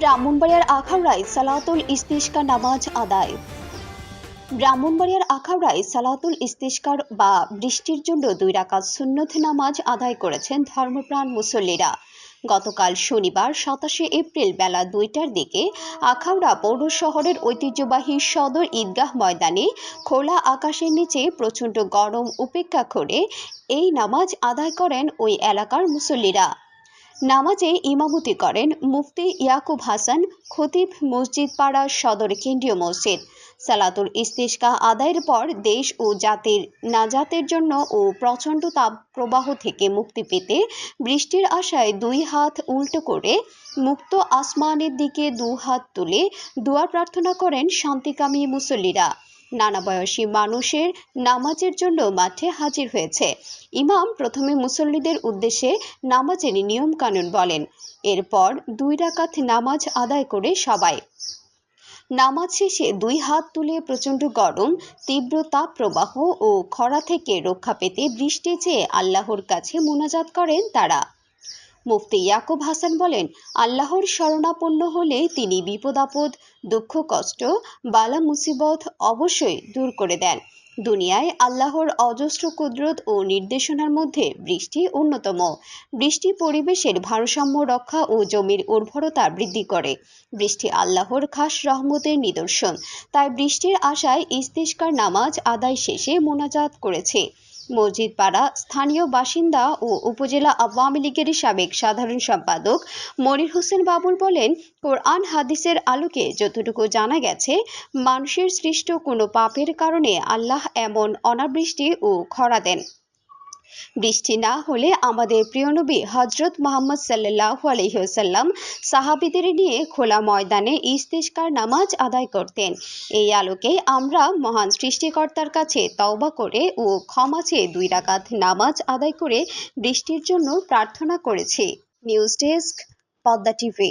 ব্রাহ্মণবাড়িয়ার আখাউড়ায় সালাতুল ইস্তিস্কা নামাজ আদায়। ব্রাহ্মণবাড়িয়ার আখাউড়ায় সালাতুল ইস্তিস্কার বা বৃষ্টির জন্য দুই রাকাত সুন্নত নামাজ আদায় করেছেন ধর্মপ্রাণ মুসল্লিরা। গতকাল শনিবার সাতাশে এপ্রিল বেলা দুইটার দিকে আখাউড়া পৌর শহরের ঐতিহ্যবাহী সদর ঈদগাহ ময়দানে খোলা আকাশের নিচে প্রচণ্ড গরম উপেক্ষা করে এই নামাজ আদায় করেন ওই এলাকার মুসল্লিরা। নামাজে ইমামতি করেন মুফতি ইয়াকুব হাসান, খতিব মসজিদ পাড়া সদর কেন্দ্রীয় মসজিদ। সালাতুল ইস্তিস্কা আদায়ের পর দেশ ও জাতির নাজাতের জন্য ও প্রচণ্ড তাপ প্রবাহ থেকে মুক্তি পেতে বৃষ্টির আশায় দুই হাত উল্টো করে মুক্ত আসমানের দিকে দু হাত তুলে দোয়া প্রার্থনা করেন শান্তিকামী মুসল্লিরা। নানা বয়সী মানুষের নামাজের জন্য মাঠে হাজির হয়েছে। ইমাম প্রথমে মুসল্লিদের উদ্দেশ্যে নামাজের নিয়ম কানুন বলেন। এরপর দুই রাকাত নামাজ আদায় করে সবাই। নামাজ শেষে দুই হাত তুলে প্রচণ্ড গরম, তীব্র তাপ প্রবাহ ও খরা থেকে রক্ষা পেতে বৃষ্টি চেয়ে আল্লাহর কাছে মোনাজাত করেন তারা। মুফতি ইয়াকুব হাসান বলেন, আল্লাহর শরণাপন্ন হলে তিনি বিপদ আপদ, দুঃখ কষ্ট, বালা মুসিবত অবশ্যই দূর করে দেন। দুনিয়ায় আল্লাহর অজস্র কুদরত ও নির্দেশনার মধ্যে বৃষ্টি অন্যতম। বৃষ্টি পরিবেশের ভারসাম্য রক্ষা ও জমির উর্বরতা বৃদ্ধি করে। বৃষ্টি আল্লাহর খাস রহমতের নিদর্শন। তাই বৃষ্টির আশায় ইস্তিস্কার নামাজ আদায় শেষে মোনাজাত করেছে। মসজিদ পাড়া স্থানীয় বাসিন্দা ও উপজেলা আওয়ামী লীগের সাবেক সাধারণ সম্পাদক মনির হোসেন বাবুল বলেন, কোরআন হাদিসের আলোকে যতটুকু জানা গেছে, মানুষের সৃষ্ট কোনো পাপের কারণে আল্লাহ এমন অনাবৃষ্টি ও খরা দেন। বৃষ্টি না হলে আমাদের প্রিয় নবী হজরত মোহাম্মদ সাল্লাহ আলহিহসাল্লাম সাহাবিদের নিয়ে খোলা ময়দানে ইস্তিস্কার নামাজ আদায় করতেন। এই আলোকে আমরা মহান সৃষ্টিকর্তার কাছে তওবা করে ও ক্ষমা চেয়ে দুই রাকাত নামাজ আদায় করে বৃষ্টির জন্য প্রার্থনা করেছি। News desk, Padma TV.